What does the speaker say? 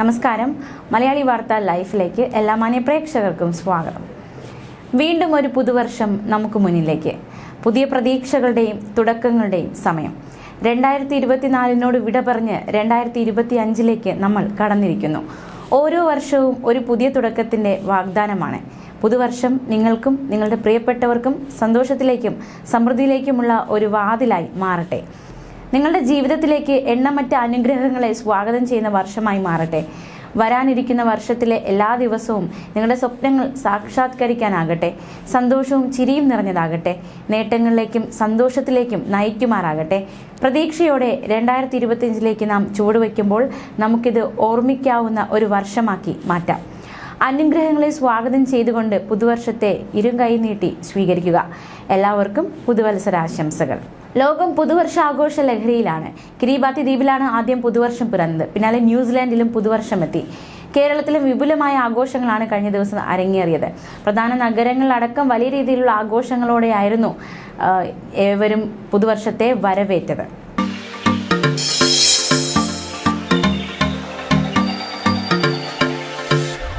നമസ്കാരം. മലയാളി വാർത്ത ലൈഫിലേക്ക് എല്ലാ മാന്യ പ്രേക്ഷകർക്കും സ്വാഗതം. വീണ്ടും ഒരു പുതുവർഷം നമുക്ക് മുന്നിലേക്ക്. പുതിയ പ്രതീക്ഷകളുടെയും തുടക്കങ്ങളുടെയും സമയം. രണ്ടായിരത്തി ഇരുപത്തിനാലിനോട് വിട പറഞ്ഞ് രണ്ടായിരത്തി ഇരുപത്തി അഞ്ചിലേക്ക് നമ്മൾ കടന്നിരിക്കുന്നു. ഓരോ വർഷവും ഒരു പുതിയ തുടക്കത്തിന്റെ വാഗ്ദാനമാണ്. പുതുവർഷം നിങ്ങൾക്കും നിങ്ങളുടെ പ്രിയപ്പെട്ടവർക്കും സന്തോഷത്തിലേക്കും സമൃദ്ധിയിലേക്കുമുള്ള ഒരു വാതിലായി മാറട്ടെ. നിങ്ങളുടെ ജീവിതത്തിലേക്ക് എണ്ണമറ്റ അനുഗ്രഹങ്ങളെ സ്വാഗതം ചെയ്യുന്ന വർഷമായി മാറട്ടെ. വരാനിരിക്കുന്ന വർഷത്തിലെ എല്ലാ ദിവസവും നിങ്ങളുടെ സ്വപ്നങ്ങൾ സാക്ഷാത്കരിക്കാനാകട്ടെ. സന്തോഷവും ചിരിയും നിറഞ്ഞതാകട്ടെ. നേട്ടങ്ങളിലേക്കും സന്തോഷത്തിലേക്കും നയിക്കുമാറാകട്ടെ. പ്രതീക്ഷയോടെ രണ്ടായിരത്തി ഇരുപത്തിയഞ്ചിലേക്ക് നാം ചുവടുവെക്കുമ്പോൾ നമുക്കിത് ഓർമ്മിക്കാവുന്ന ഒരു വർഷമാക്കി മാറ്റാം. അനുഗ്രഹങ്ങളെ സ്വാഗതം ചെയ്തുകൊണ്ട് പുതുവർഷത്തെ ഇരും കൈ നീട്ടി സ്വീകരിക്കുക. എല്ലാവർക്കും പുതുവത്സരാശംസകൾ. ലോകം പുതുവർഷ ആഘോഷ ലഹരിയിലാണ്. കിരീബാത്തി ദ്വീപിലാണ് ആദ്യം പുതുവർഷം പിറന്നത്. പിന്നാലെ ന്യൂസിലാൻഡിലും പുതുവർഷം എത്തി കേരളത്തിലും വിപുലമായ ആഘോഷങ്ങളാണ് കഴിഞ്ഞ ദിവസം അരങ്ങേറിയത്. പ്രധാന നഗരങ്ങളിലടക്കം വലിയ രീതിയിലുള്ള ആഘോഷങ്ങളോടെയായിരുന്നു ഏവരും പുതുവർഷത്തെ വരവേറ്റത്.